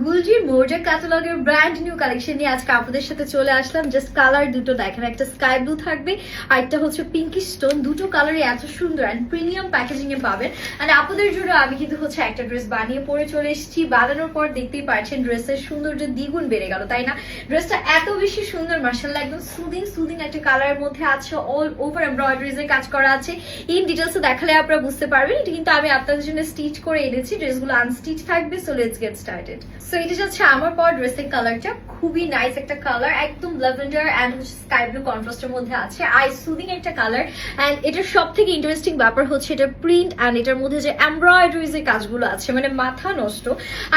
গুলজির মোর্জা ক্যাটালগের brand new collection নিয়ে আজকে আপনাদের সাথে চলে আসলাম। জাস্ট কালার দুটো দেখেন, একটা স্কাই ব্লু থাকবে আর একটা হচ্ছে পিঙ্কি স্টোন। দুটো কালারই এত সুন্দর অ্যান্ড প্রিমিয়াম প্যাকেজিং এ পাবেন। আর আপনাদের জন্য আমি কিন্তু হচ্ছে একটা ড্রেস বানিয়ে পরে চলে এসেছি। বানানোর পর দেখতেই পাচ্ছেন ড্রেসের সৌন্দর্য দ্বিগুণ বেড়ে গেল, তাই না? ড্রেসটা এত বেশি সুন্দর মার্শাল্লাহ একদম সুদিং সুদিং একটা কালারের মধ্যে আছে অল ওভার এমব্রয়ডারিজ এর কাজ করা আছে। ইন ডিটেলস দেখালে আপনারা বুঝতে পারবেন। এটা কিন্তু আমি আপনাদের জন্য স্টিচ করে এনেছি ড্রেসগুলো আনস্টিচ থাকবে so let's get started so এটা হচ্ছে আমার পর ড্রেসের কালারটা খুবই নাইস একটা কালার একদম ল্যাভেন্ডার এন্ড হচ্ছে স্কাই ব্লু কন্ট্রাস্টের মধ্যে আছে। আই সুদিং একটা কালার এন্ড এটার সব থেকে ইন্টারেস্টিং ব্যাপার হচ্ছে এটা প্রিন্ট এন্ড এটার মধ্যে যে এমব্রয়ডারিজ এর কাজগুলো আছে মানে মাথা নষ্ট।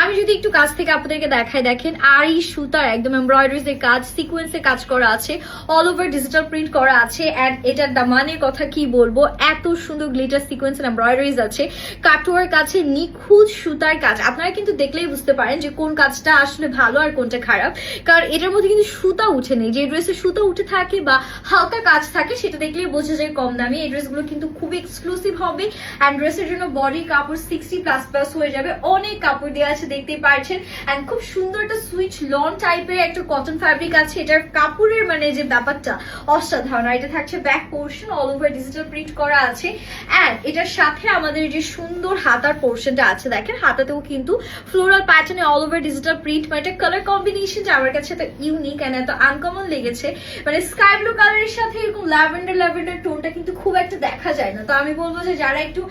আমি যদি একটু কাছ থেকে আপনাদেরকে দেখাই, দেখেন আর এই সুতার একদম এমব্রয়ডারিজ এর কাজ সিকোয়েন্সের কাজ করা আছে অল ওভার ডিজিটাল প্রিন্ট করা আছে এন্ড এটার দামানের কথা কি বলব, এত সুন্দর গ্লিটার সিকোয়েন্স এমব্রয়ডারিজ আছে। কাটোয়ার কাছে নিখুঁত সুতার কাজ। আপনারা কিন্তু দেখলেই বুঝতে পারেন যে কোন কাজটা আসলে ভালো আর কোনটা খারাপ। কারণ এটার মধ্যে কিন্তু সুতা উঠে নেই। যে ড্রেসে সুতা উঠে থাকে বা হালকা কাজ থাকে, সেটা দেখলেই বোঝা যায় কম দামি। এই ড্রেসগুলো কিন্তু খুব এক্সক্লুসিভ হবে অ্যান্ড ড্রেসের জন্য বডি কাপড় সিক্সটি প্লাস প্লাস হয়ে যাবে। অনেক কাপড় দেওয়া আছে, দেখতেই পারছেন। অ্যান্ড খুব সুন্দর একটা সুইচ লন টাইপের একটা কটন ফ্যাব্রিক আছে। এটার কাপড়ের মানে যে ব্যাপারটা, অসাধারণ। আর এটা থাকছে back portion all over digital print করা আছে। অ্যান্ড এটার সাথে আমাদের যে সুন্দর হাতার পোর্শনটা আছে, দেখেন, হাতাতেও কিন্তু ফ্লোরাল প্যাটার্নে অল ওভার ডিজিটাল প্রিন্ট মানে কালার কম্বিনেশনটা আমার কাছে এত ইউনিক অ্যান্ড এত আনকমন লেগেছে। মানে স্কাই ব্লু কালারের সাথে এরকম ল্যাভেন্ডার ল্যাভেন্ডার টোনটা কিন্তু খুব একটা দেখা যায় না। তো আমি বলব যে যারা একটু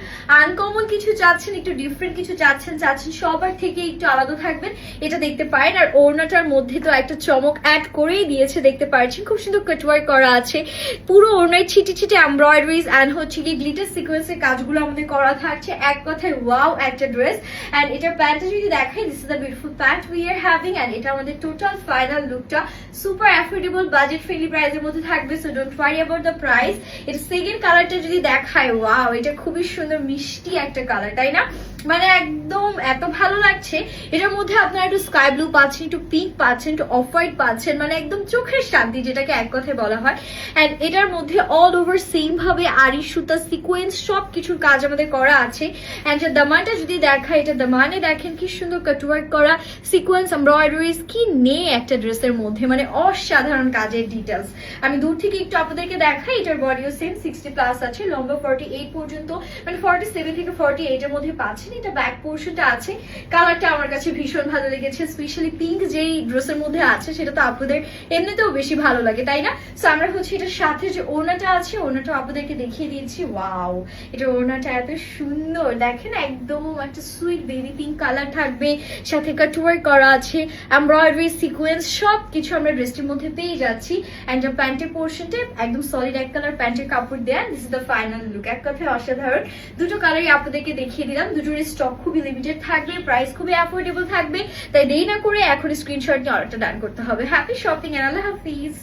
আনকমন কিছু চাচ্ছেন, একটু ডিফারেন্ট কিছু চাচ্ছেন চাচ্ছেন সবার থেকে একটু আলাদা থাকবেন, এটা দেখতে পারেন। আর ওড়নাটার মধ্যে তো একটা চমক অ্যাড করেই দিয়েছে, দেখতে পাচ্ছেন খুব সুন্দর কাটওয়ার্ক করা আছে। পুরো ওড়নায় ছিটে ছিটি এমব্রয়ডারিজ অ্যান্ড হচ্ছে কি গ্লিটার সিকোয়েন্সের কাজগুলো আমাদের করা থাকছে। এক কথায় ওয়াও একটা ড্রেস অ্যান্ড এটার প্যান্টটা যদি দেখাই this is the beautiful pant we are having and এটা আমাদের টোটাল ফাইনাল লুকটা সুপার অ্যাফোর্ডেবল বাজেট ফ্রেন্ডলি প্রাইসের মধ্যে থাকবে so don't worry about the price এটা সেকেন্ড কালারটা যদি দেখায় ওয়াও এটা খুবই সুন্দর, মিষ্টি একটা কালার তাই না? মানে একদম এত ভালো লাগছে। এটার মধ্যে আপনারা একটু স্কাই ব্লু পাচ্ছেন, একটু পিঙ্ক পাচ্ছেন, একটু অফ হোয়াইট পাচ্ছেন মানে একদম চোখের শান্তি, যেটাকে এক কথায় বলা হয়। অ্যান্ড এটার মধ্যে অল ওভার সেম ভাবে আড়ি, সুতা সিকোয়েন্স সব কিছুর কাজ আমাদের করা আছে। অ্যান্ড যে দামানটা যদি দেখা এটা দামানে দেখেন কি সুন্দর কাটওয়ার্ক করা সিকোয়েন্স এমব্রয়ডারিজ কি নেই একটা ড্রেসের মধ্যে মানে অসাধারণ কাজের ডিটেলস আমি দূর থেকে একটু আপনাদেরকে দেখাই, এটার বডিও সেম সিক্সটি প্লাস আছে, লম্বা ফর্টি এইট পর্যন্ত মানে ফর্টি সেভেন থেকে ফর্টি এইটের মধ্যে পাচ্ছেন। এটা ব্যাক পোর্শনটা আছে। কালারটা আমার কাছে ভীষণ ভালো লেগেছে স্পেশালি পিঙ্ক যেই ড্রেসের মধ্যে আছে, সেটা তো আপনাদের এমনিতেও বেশি ভালো লাগে, তাই না? সো আমরা হচ্ছে এটার সাথে যে ওড়নাটা আছে, ওড়নাটা আপনাদেরকে দেখিয়ে দিয়েছি ওয়াও এটা ওনাটা এত সুন্দর। দেখেন, একদম একটা সুইট বেবি পিঙ্ক কালার থাকবে, সাথে কাটওয়ার করা আছে এমব্রয়ডারি সিকোয়েন্স সব কিছু আমরা ড্রেসটির মধ্যে পেয়ে যাচ্ছি অ্যান্ড প্যান্টের পোর্শনটা একদম সলিড এক কালার প্যান্টের কাপড় দেয়া this is the final look এক কথায় অসাধারণ। দুটো কালারই আপনাদেরকে দেখিয়ে দিলাম। দুটোর স্টক খুবই লিমিটেড থাকবে প্রাইস খুবই অ্যাফোর্ডেবল থাকবে, তাই দেরি না করে এখন স্ক্রিনশট নিয়ে অর্ডারটা ডান করতে হবে। হ্যাপি শপিং অ্যান্ড আল্লাহ হাফিজ